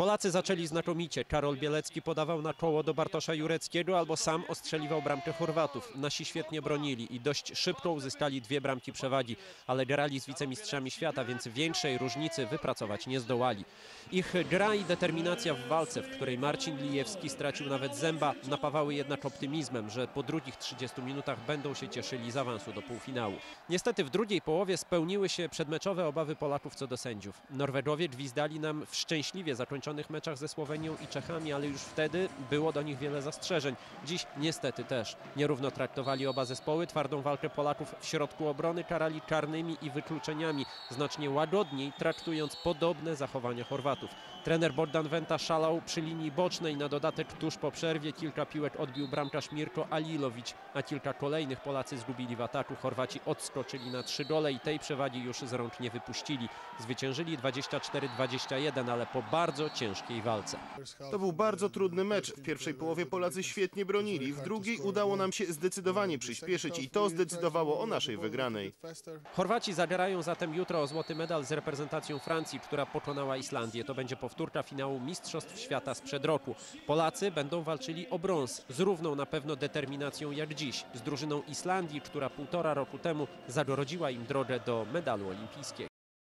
Polacy zaczęli znakomicie. Karol Bielecki podawał na czoło do Bartosza Jureckiego albo sam ostrzeliwał bramkę Chorwatów. Nasi świetnie bronili i dość szybko uzyskali dwie bramki przewagi, ale grali z wicemistrzami świata, więc większej różnicy wypracować nie zdołali. Ich gra i determinacja w walce, w której Marcin Lijewski stracił nawet zęba, napawały jednak optymizmem, że po drugich 30 minutach będą się cieszyli z awansu do półfinału. Niestety w drugiej połowie spełniły się przedmeczowe obawy Polaków co do sędziów. Norwegowie gwizdali nam w szczęśliwie zakończonych meczach ze Słowenią i Czechami, ale już wtedy było do nich wiele zastrzeżeń. Dziś niestety też. Nierówno traktowali oba zespoły, twardą walkę Polaków w środku obrony karali karnymi i wykluczeniami, znacznie łagodniej traktując podobne zachowania Chorwatów. Trener Bogdan Wenta szalał przy linii bocznej, na dodatek tuż po przerwie kilka piłek odbił bramkarz Mirko Alilowicz, a kilka kolejnych Polacy zgubili w ataku. Chorwaci odskoczyli na trzy gole i tej przewagi już z rąk nie wypuścili. Zwyciężyli 24-21, ale po bardzo ciężkiej walce. To był bardzo trudny mecz. W pierwszej połowie Polacy świetnie bronili, w drugiej udało nam się zdecydowanie przyspieszyć i to zdecydowało o naszej wygranej. Chorwaci zagrają zatem jutro o złoty medal z reprezentacją Francji, która pokonała Islandię. To będzie powtórka finału Mistrzostw Świata sprzed roku. Polacy będą walczyli o brąz z równą na pewno determinacją jak dziś z drużyną Islandii, która półtora roku temu zagrodziła im drogę do medalu olimpijskiego.